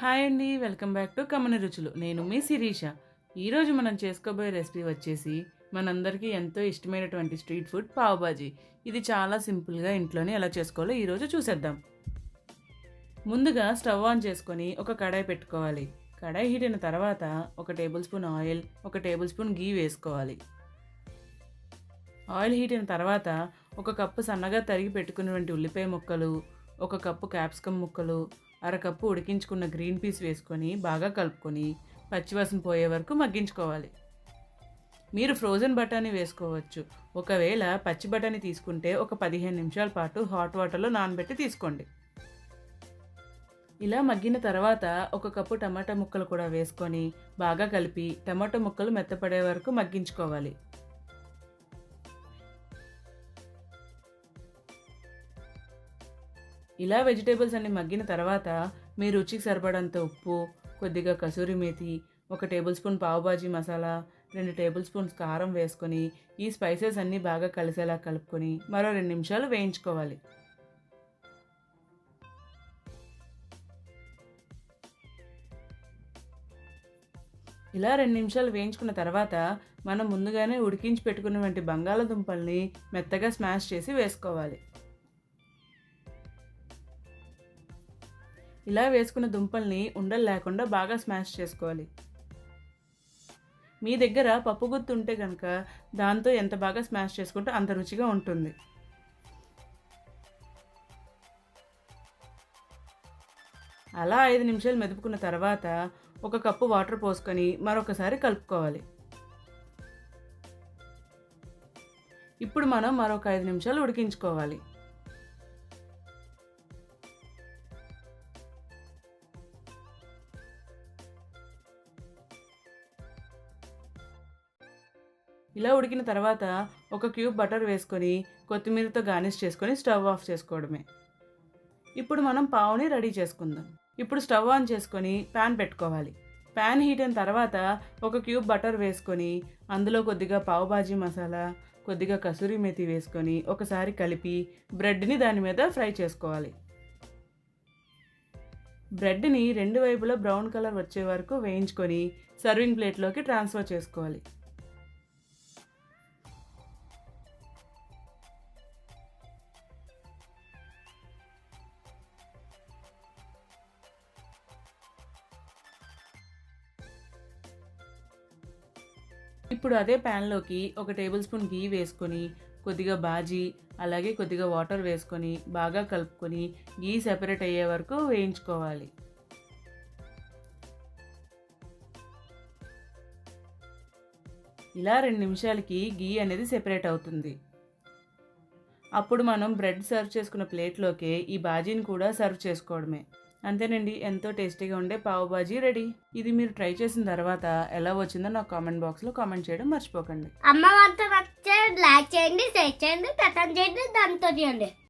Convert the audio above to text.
Hi అండి welcome back to కమని రుచులు. నేను మీ శిరీష. ఈరోజు మనం చేసుకోబోయే రెసిపీ వచ్చేసి మనందరికీ ఎంతో ఇష్టమైనటువంటి స్ట్రీట్ ఫుడ్ పావుబాజీ ఇది చాలా సింపుల్గా ఇంట్లోనే ఎలా చేసుకోవాలో ఈరోజు చూసేద్దాం. ముందుగా స్టవ్ ఆన్ చేసుకొని ఒక కడాయి పెట్టుకోవాలి. కడాయి హీట్ అయిన తర్వాత ఒక టేబుల్ స్పూన్ ఆయిల్ ఒక టేబుల్ స్పూన్ గీ వేసుకోవాలి. ఆయిల్ హీట్ అయిన తర్వాత ఒక కప్పు సన్నగా తరిగి పెట్టుకున్నటువంటి ఉల్లిపాయ ముక్కలు ఒక కప్పు క్యాప్సికమ్ ముక్కలు అరకప్పు ఉడికించుకున్న గ్రీన్ పీస్ వేసుకొని బాగా కలుపుకొని పచ్చివాసన పోయే వరకు మగ్గించుకోవాలి. మీరు ఫ్రోజన్ బఠానీ వేసుకోవచ్చు. ఒకవేళ పచ్చి బఠానీ తీసుకుంటే ఒక పదిహేను నిమిషాల పాటు హాట్ వాటర్లో నానబెట్టి తీసుకోండి. ఇలా మగ్గిన తర్వాత ఒక కప్పు టమాటా ముక్కలు కూడా వేసుకొని బాగా కలిపి టమాటా ముక్కలు మెత్తపడే వరకు మగ్గించుకోవాలి. ఇలా వెజిటేబుల్స్ అన్ని మగ్గిన తర్వాత మీ రుచికి సరిపడంత ఉప్పు కొద్దిగా కసూరి మేతి ఒక టేబుల్ స్పూన్ పావుబాజీ మసాలా రెండు టేబుల్ స్పూన్స్ కారం వేసుకొని ఈ స్పైసెస్ అన్నీ బాగా కలిసేలా కలుపుకొని మరో రెండు నిమిషాలు వేయించుకోవాలి. ఇలా రెండు నిమిషాలు వేయించుకున్న తర్వాత మనం ముందుగానే ఉడికించి పెట్టుకున్నటువంటి బంగాళదుంపల్ని మెత్తగా స్మాష్ చేసి వేసుకోవాలి. ఇలా వేసుకున్న దుంపల్ని ఉండలు లేకుండా బాగా స్మాష్ చేసుకోవాలి. మీ దగ్గర పప్పు గుత్తు ఉంటే కనుక దాంతో ఎంత బాగా స్మాష్ చేసుకుంటే అంత రుచిగా ఉంటుంది. అలా ఐదు నిమిషాలు మెదుపుకున్న తర్వాత ఒక కప్పు వాటర్ పోసుకొని మరొకసారి కలుపుకోవాలి. ఇప్పుడు మనం మరొక ఐదు నిమిషాలు ఉడికించుకోవాలి. ఇలా ఉడికిన తర్వాత ఒక క్యూబ్ బటర్ వేసుకొని కొత్తిమీరతో గార్నిష్ చేసుకొని స్టవ్ ఆఫ్ చేసుకోవడమే. ఇప్పుడు మనం పావుని రెడీ చేసుకుందాం. ఇప్పుడు స్టవ్ ఆన్ చేసుకొని ప్యాన్ పెట్టుకోవాలి. ప్యాన్ హీట్ అయిన తర్వాత ఒక క్యూబ్ బటర్ వేసుకొని అందులో కొద్దిగా పావు బాజీ మసాలా కొద్దిగా కసూరి మెతి వేసుకొని ఒకసారి కలిపి బ్రెడ్ని దాని మీద ఫ్రై చేసుకోవాలి. బ్రెడ్ని రెండు వైపులా బ్రౌన్ కలర్ వచ్చే వరకు వేయించుకొని సర్వింగ్ ప్లేట్లోకి ట్రాన్స్ఫర్ చేసుకోవాలి. ఇప్పుడు అదే ప్యాన్లోకి ఒక టేబుల్ స్పూన్ గీ వేసుకొని కొద్దిగా బాజీ అలాగే కొద్దిగా వాటర్ వేసుకొని బాగా కలుపుకొని గీ సెపరేట్ అయ్యే వరకు వేయించుకోవాలి. ఇలా రెండు నిమిషాలకి గీ అనేది సెపరేట్ అవుతుంది. అప్పుడు మనం బ్రెడ్ సర్వ్ చేసుకున్న ప్లేట్లోకి ఈ బాజీని కూడా సర్వ్ చేసుకోవడమే. అంతేనండి ఎంతో టేస్టీగా ఉండే పావు బాజీ రెడీ. ఇది మీరు ట్రై చేసిన తర్వాత ఎలా వచ్చిందో నాకు కామెంట్ బాక్స్లో కామెంట్ చేయడం మర్చిపోకండి. అమ్మ వంట నచ్చే లైక్ చేయండి షేర్ చేయండి కథం చేయండి దాంతో చేయండి